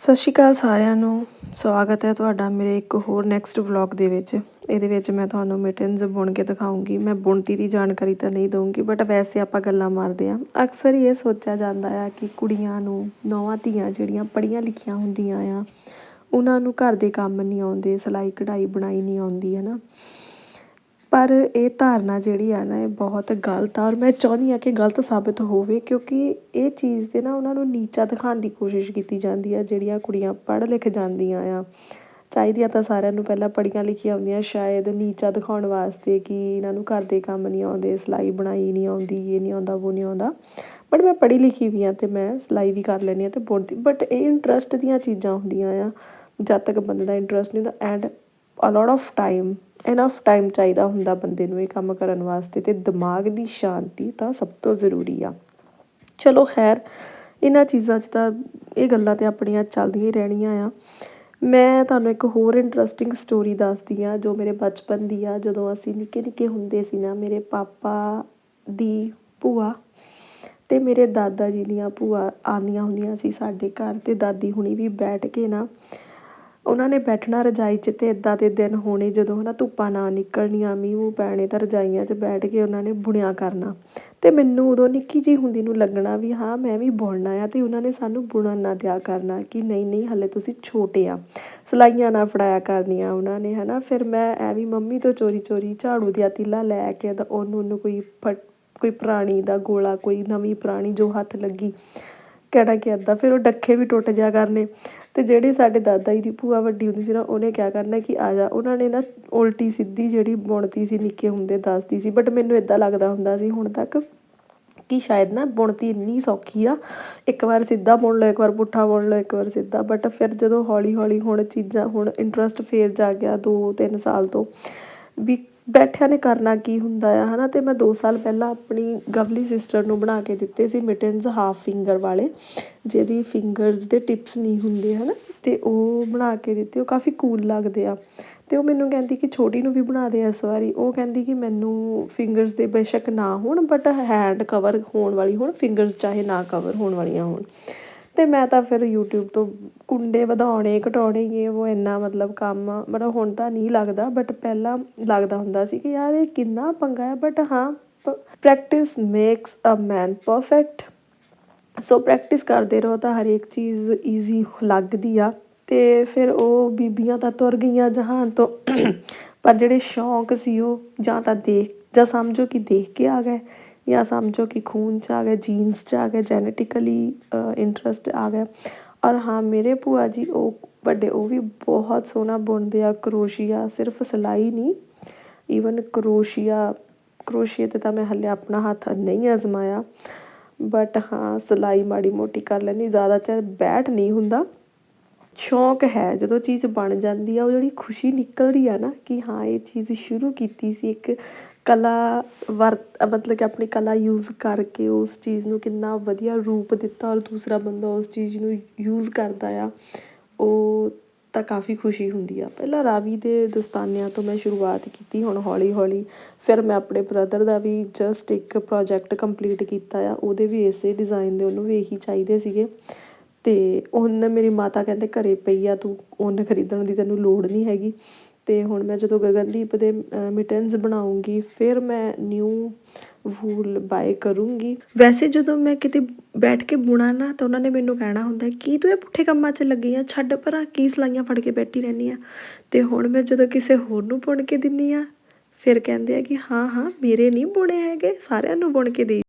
ਸਤਿ ਸ਼੍ਰੀ ਅਕਾਲ ਸਾਰਿਆਂ ਨੂੰ। ਸਵਾਗਤ ਹੈ ਤੁਹਾਡਾ ਮੇਰੇ ਇੱਕ ਹੋਰ ਨੈਕਸਟ ਵਲੌਗ ਦੇ ਵਿੱਚ। ਇਹਦੇ ਵਿੱਚ ਮੈਂ ਤੁਹਾਨੂੰ ਮਿਟਨਸ ਬੁਣ ਕੇ ਦਿਖਾਉਂਗੀ। ਮੈਂ ਬੁਣਤੀ ਦੀ ਜਾਣਕਾਰੀ ਤਾਂ ਨਹੀਂ ਦਊਂਗੀ ਬਟ ਵੈਸੇ ਆਪਾਂ ਗੱਲਾਂ ਮਾਰਦੇ ਹਾਂ। ਅਕਸਰ ਹੀ ਇਹ ਸੋਚਿਆ ਜਾਂਦਾ ਆ ਕਿ ਕੁੜੀਆਂ ਨੂੰ ਨੌਵਾਂ ਧੀਆਂ ਜਿਹੜੀਆਂ ਪੜ੍ਹੀਆਂ ਲਿਖੀਆਂ ਹੁੰਦੀਆਂ ਆ, ਉਹਨਾਂ ਨੂੰ ਘਰ ਦੇ ਕੰਮ ਨਹੀਂ ਆਉਂਦੇ, ਸਿਲਾਈ ਕਢਾਈ ਬਣਾਈ ਨਹੀਂ ਆਉਂਦੀ ਹੈ ਨਾ ਪਰ ਇਹ ਧਾਰਨਾ ਜਿਹੜੀ ਆ ਨਾ, ਇਹ ਬਹੁਤ ਗਲਤ ਆ ਔਰ ਮੈਂ ਚਾਹੁੰਦੀ ਹਾਂ ਕਿ ਗਲਤ ਸਾਬਿਤ ਹੋਵੇ ਕਿਉਂਕਿ ਇਹ ਚੀਜ਼ ਦੇ ਨਾ ਉਹਨਾਂ ਨੂੰ ਨੀਚਾ ਦਿਖਾਉਣ ਦੀ ਕੋਸ਼ਿਸ਼ ਕੀਤੀ ਜਾਂਦੀ ਆ, ਜਿਹੜੀਆਂ ਕੁੜੀਆਂ ਪੜ੍ਹ ਲਿਖ ਜਾਂਦੀਆਂ ਆ। ਚਾਹੀਦੀਆਂ ਤਾਂ ਸਾਰਿਆਂ ਨੂੰ ਪਹਿਲਾਂ ਪੜ੍ਹੀਆਂ ਲਿਖੀਆਂ ਹੁੰਦੀਆਂ, ਸ਼ਾਇਦ ਨੀਚਾ ਦਿਖਾਉਣ ਵਾਸਤੇ ਕਿ ਇਹਨਾਂ ਨੂੰ ਘਰ ਦੇ ਕੰਮ ਨਹੀਂ ਆਉਂਦੇ, ਸਿਲਾਈ ਬਣਾਈ ਨਹੀਂ ਆਉਂਦੀ, ਇਹ ਨਹੀਂ ਆਉਂਦਾ, ਉਹ ਨਹੀਂ ਆਉਂਦਾ। ਬਟ ਮੈਂ ਪੜ੍ਹੀ ਲਿਖੀ ਵੀ ਹਾਂ ਅਤੇ ਮੈਂ ਸਿਲਾਈ ਵੀ ਕਰ ਲੈਂਦੀ ਹਾਂ ਅਤੇ ਬੁਣਦੀ ਬਟ ਇਹ ਇੰਟਰਸਟ ਦੀਆਂ ਚੀਜ਼ਾਂ ਹੁੰਦੀਆਂ ਆ। ਜਦ ਤੱਕ ਬੰਦੇ ਦਾ ਇੰਟਰਸਟ ਨਹੀਂ ਹੁੰਦਾ and a lot of time enough time ਚਾਹੀਦਾ ਹੁੰਦਾ ਬੰਦੇ ਨੂੰ ਇਹ ਕੰਮ ਕਰਨ ਵਾਸਤੇ ਅਤੇ ਦਿਮਾਗ ਦੀ ਸ਼ਾਂਤੀ ਤਾਂ ਸਭ ਤੋਂ ਜ਼ਰੂਰੀ ਆ। ਚਲੋ ਖੈਰ, ਇਹਨਾਂ ਚੀਜ਼ਾਂ 'ਚ ਤਾਂ ਇਹ ਗੱਲਾਂ ਤਾਂ ਆਪਣੀਆਂ ਚੱਲਦੀਆਂ ਹੀ ਰਹਿਣੀਆਂ ਆ। ਮੈਂ ਤੁਹਾਨੂੰ ਇੱਕ ਹੋਰ ਇੰਟਰਸਟਿੰਗ ਸਟੋਰੀ ਦੱਸਦੀ ਹਾਂ ਜੋ ਮੇਰੇ ਬਚਪਨ ਦੀ ਆ। ਜਦੋਂ ਅਸੀਂ ਨਿੱਕੇ ਨਿੱਕੇ ਹੁੰਦੇ ਸੀ ਨਾ, ਮੇਰੇ ਪਾਪਾ ਦੀ ਭੂਆ ਅਤੇ ਮੇਰੇ ਦਾਦਾ ਜੀ ਦੀਆਂ ਭੂਆ ਆਉਂਦੀਆਂ ਹੁੰਦੀਆਂ ਸੀ ਸਾਡੇ ਘਰ ਅਤੇ ਦਾਦੀ ਹੁਣੀ ਵੀ ਬੈਠ ਕੇ ਨਾ ਉਹਨਾਂ ਨੇ ਬੈਠਣਾ ਰਜਾਈ 'ਚ ਅਤੇ ਇੱਦਾਂ ਦੇ ਦਿਨ ਹੋਣੇ ਜਦੋਂ ਹੈ ਨਾ ਧੁੱਪਾਂ ਨਾ ਨਿਕਲਣੀਆਂ, ਮੀਂਹ ਮੂੰਹ ਪੈਣੇ ਤਾਂ ਰਜਾਈਆਂ 'ਚ ਬੈਠ ਕੇ ਉਹਨਾਂ ਨੇ ਬੁਣਿਆ ਕਰਨਾ। ਅਤੇ ਮੈਨੂੰ ਉਦੋਂ ਨਿੱਕੀ ਜਿਹੀ ਹੁੰਦੀ ਨੂੰ ਲੱਗਣਾ ਵੀ ਹਾਂ, ਮੈਂ ਵੀ ਬੁਣਨਾ ਆ ਅਤੇ ਉਹਨਾਂ ਨੇ ਸਾਨੂੰ ਬੁਣਨ ਨਾ ਦਿਆ ਕਰਨਾ ਕਿ ਨਹੀਂ ਨਹੀਂ, ਹਾਲੇ ਤੁਸੀਂ ਛੋਟੇ ਆ, ਸਿਲਾਈਆਂ ਨਾ ਫੜਾਇਆ ਕਰਨੀਆਂ ਉਹਨਾਂ ਨੇ ਹੈ ਨਾ ਫਿਰ ਮੈਂ ਐਵੇਂ ਮੰਮੀ ਤੋਂ ਚੋਰੀ ਚੋਰੀ ਝਾੜੂ ਦੀਆਂ ਤੀਲਾਂ ਲੈ ਕੇ ਤਾਂ ਉਹਨੂੰ ਉਹਨੂੰ ਕੋਈ ਫਟ, ਕੋਈ ਪੁਰਾਣੀ ਦਾ ਗੋਲਾ, ਕੋਈ ਨਵੀਂ ਪੁਰਾਣੀ ਜੋ ਹੱਥ ਲੱਗੀ, ਕਹਿਣਾ ਕਿ ਇੱਦਾਂ ਫਿਰ ਉਹ ਡੱਖੇ ਵੀ ਟੁੱਟ ਜਿਆ ਕਰਨੇ। ਅਤੇ ਜਿਹੜੇ ਸਾਡੇ ਦਾਦਾ ਜੀ ਦੀ ਭੂਆ ਵੱਡੀ ਹੁੰਦੀ ਸੀ ਨਾ, ਉਹਨੇ ਕਿਆ ਕਰਨਾ ਕਿ ਆ ਜਾ, ਉਹਨਾਂ ਨੇ ਨਾ ਉਲਟੀ ਸਿੱਧੀ ਜਿਹੜੀ ਬੁਣਤੀ ਸੀ, ਨਿੱਕੇ ਹੁੰਦੇ ਦੱਸਦੀ ਸੀ ਬਟ ਮੈਨੂੰ ਇੱਦਾਂ ਲੱਗਦਾ ਹੁੰਦਾ ਸੀ ਹੁਣ ਤੱਕ ਕਿ ਸ਼ਾਇਦ ਨਾ ਬੁਣਤੀ ਇੰਨੀ ਸੌਖੀ ਆ, ਇੱਕ ਵਾਰ ਸਿੱਧਾ ਬੁਣ ਲਓ, ਇੱਕ ਵਾਰ ਪੁੱਠਾ ਬੁਣ ਲਓ, ਇੱਕ ਵਾਰ ਸਿੱਧਾ ਬਟ ਫਿਰ ਜਦੋਂ ਹੌਲੀ ਹੌਲੀ ਹੁਣ ਚੀਜ਼ਾਂ, ਹੁਣ ਇੰਟਰਸਟ ਫੇਰ ਜਾ ਗਿਆ ਦੋ ਤਿੰਨ ਸਾਲ ਤੋਂ, ਵੀ ਬੈਠਿਆਂ ਨੇ ਕਰਨਾ ਕੀ ਹੁੰਦਾ ਆ ਹੈ ਨਾ ਅਤੇ ਮੈਂ ਦੋ ਸਾਲ ਪਹਿਲਾਂ ਆਪਣੀ ਗਵਲੀ ਸਿਸਟਰ ਨੂੰ ਬਣਾ ਕੇ ਦਿੱਤੇ ਸੀ ਮਿਟਨਸ ਹਾਫ ਫਿੰਗਰ ਵਾਲੇ, ਜਿਹਦੀ ਫਿੰਗਰਸ ਦੇ ਟਿਪਸ ਨਹੀਂ ਹੁੰਦੇ ਹੈ ਨਾ ਅਤੇ ਉਹ ਬਣਾ ਕੇ ਦਿੱਤੇ, ਉਹ ਕਾਫੀ ਕੂਲ ਲੱਗਦੇ ਆ। ਅਤੇ ਉਹ ਮੈਨੂੰ ਕਹਿੰਦੀ ਕਿ ਛੋਟੀ ਨੂੰ ਵੀ ਬਣਾ ਦੇ ਇਸ ਵਾਰੀ। ਉਹ ਕਹਿੰਦੀ ਕਿ ਮੈਨੂੰ ਫਿੰਗਰਸ ਦੇ ਬੇਸ਼ੱਕ ਨਾ ਹੋਣ ਬਟ ਹੈਂਡ ਕਵਰ ਹੋਣ ਵਾਲੀ ਹੋਣ, ਫਿੰਗਰਸ ਚਾਹੇ ਨਾ ਕਵਰ ਹੋਣ ਵਾਲੀਆਂ ਹੋਣ। ਅਤੇ ਮੈਂ ਤਾਂ ਫਿਰ ਯੂਟਿਊਬ ਤੋਂ ਕੁੰਡੇ ਵਧਾਉਣੇ, ਘਟਾਉਣੇ, ਇਹ ਉਹ ਇੰਨਾ ਮਤਲਬ ਕੰਮ ਮਤਲਬ ਹੁਣ ਤਾਂ ਨਹੀਂ ਲੱਗਦਾ ਬਟ ਪਹਿਲਾਂ ਲੱਗਦਾ ਹੁੰਦਾ ਸੀ ਕਿ ਯਾਰ ਇਹ ਕਿੰਨਾ ਪੰਗਾ ਹੈ ਬਟ ਹਾਂ practice makes a man perfect so practice ਕਰਦੇ ਰਹੋ ਤਾਂ ਹਰੇਕ ਚੀਜ਼ ਈਜ਼ੀ ਲੱਗਦੀ ਆ। ਅਤੇ ਫਿਰ ਉਹ ਬੀਬੀਆਂ ਤਾਂ ਤੁਰ ਗਈਆਂ ਜਹਾਨ ਤੋਂ। ਪਰ ਜਿਹੜੇ ਸ਼ੌਂਕ ਸੀ ਉਹ ਜਾਂ ਤਾਂ ਦੇਖ ਜਾਂ ਸਮਝੋ ਕਿ ਦੇਖ ਕੇ ਆ ਗਏ। ਜਾਂ ਸਮਝੋ ਕਿ ਖੂਨ 'ਚ ਆ ਗਏ ਜੀਨਸ 'ਚ ਆ ਗਏ ਜੈਨੇਟਿਕਲੀ ਇੰਟਰਸਟ ਆ ਗਿਆ। ਔਰ ਹਾਂ, ਮੇਰੇ ਭੂਆ ਜੀ, ਉਹ ਵੱਡੇ, ਉਹ ਵੀ ਬਹੁਤ ਸੋਹਣਾ ਬੁਣਦੇ ਆ, ਕਰੋਸ਼ੀਆ, ਸਿਰਫ ਸਿਲਾਈ ਨਹੀਂ ਈਵਨ ਕਰੋਸ਼ੀਆ, ਕਰੋਸ਼ੀਏ 'ਤੇ ਤਾਂ ਮੈਂ ਹਾਲੇ ਆਪਣਾ ਹੱਥ ਨਹੀਂ ਅਜ਼ਮਾਇਆ। ਬਟ ਹਾਂ, ਸਿਲਾਈ ਮਾੜੀ ਮੋਟੀ ਕਰ ਲੈਂਦੀ, ਜ਼ਿਆਦਾ ਚਿਰ ਬੈਠ ਨਹੀਂ ਹੁੰਦਾ। ਸ਼ੌਂਕ ਹੈ, ਜਦੋਂ ਚੀਜ਼ ਬਣ ਜਾਂਦੀ ਆ, ਉਹ ਜਿਹੜੀ ਖੁਸ਼ੀ ਨਿਕਲਦੀ ਆ ਨਾ, ਕਿ ਹਾਂ, ਇਹ ਚੀਜ਼ ਸ਼ੁਰੂ ਕੀਤੀ ਸੀ ਇੱਕ ਕਲਾ ਵਰਤ, ਮਤਲਬ ਕਿ ਆਪਣੀ ਕਲਾ ਯੂਜ਼ ਕਰਕੇ ਉਸ ਚੀਜ਼ ਨੂੰ ਕਿੰਨਾ ਵਧੀਆ ਰੂਪ ਦਿੱਤਾ ਔਰ ਦੂਸਰਾ ਬੰਦਾ ਉਸ ਚੀਜ਼ ਨੂੰ ਯੂਜ਼ ਕਰਦਾ ਆ, ਉਹ ਤਾਂ ਕਾਫੀ ਖੁਸ਼ੀ ਹੁੰਦੀ ਆ। ਪਹਿਲਾਂ ਰਾਵੀ ਦੇ ਦਸਤਾਨਿਆਂ ਤੋਂ ਮੈਂ ਸ਼ੁਰੂਆਤ ਕੀਤੀ, ਹੁਣ ਹੌਲੀ ਹੌਲੀ ਫਿਰ ਮੈਂ ਆਪਣੇ ਬ੍ਰਦਰ ਦਾ ਵੀ ਜਸਟ ਇੱਕ ਪ੍ਰੋਜੈਕਟ ਕੰਪਲੀਟ ਕੀਤਾ ਆ, ਉਹਦੇ ਵੀ ਇਸੇ ਡਿਜ਼ਾਇਨ ਦੇ ਉਹਨੂੰ ਵੀ ਇਹੀ ਚਾਹੀਦੇ ਸੀਗੇ। ਅਤੇ ਹੁਣ ਮੇਰੀ ਮਾਤਾ ਕਹਿੰਦੇ ਘਰੇ ਪਈ ਆ, ਤੂੰ ਉੱਨ ਖਰੀਦਣ ਦੀ ਤੈਨੂੰ ਲੋੜ ਨਹੀਂ ਹੈਗੀ। ਅਤੇ ਹੁਣ ਮੈਂ ਜਦੋਂ ਗਗਨਦੀਪ ਦੇ ਮਿਟਨਸ ਬਣਾਉਂਗੀ, ਫਿਰ ਮੈਂ ਨਿਊ ਵੂਲ ਬਾਏ ਕਰੂੰਗੀ। ਵੈਸੇ ਜਦੋਂ ਮੈਂ ਕਿਤੇ ਬੈਠ ਕੇ ਬੁਣਾ ਨਾ, ਤਾਂ ਉਹਨਾਂ ਨੇ ਮੈਨੂੰ ਕਹਿਣਾ ਹੁੰਦਾ, ਕੀ ਤੂੰ ਇਹ ਪੁੱਠੇ ਕੰਮਾਂ 'ਚ ਲੱਗੀ ਆ? ਛੱਡ ਪਰਾਂ, ਕੀ ਸਲਾਈਆਂ ਫੜ ਕੇ ਬੈਠੀ ਰਹਿੰਦੀ ਆ? ਅਤੇ ਹੁਣ ਮੈਂ ਜਦੋਂ ਕਿਸੇ ਹੋਰ ਨੂੰ ਬੁਣ ਕੇ ਦਿੰਦੀ ਹਾਂ ਫਿਰ ਕਹਿੰਦੇ ਆ ਕਿ ਹਾਂ ਹਾਂ, ਮੇਰੇ ਨਹੀਂ ਬੁਣੇ ਹੈਗੇ, ਸਾਰਿਆਂ ਨੂੰ ਬੁਣ ਕੇ ਦੇ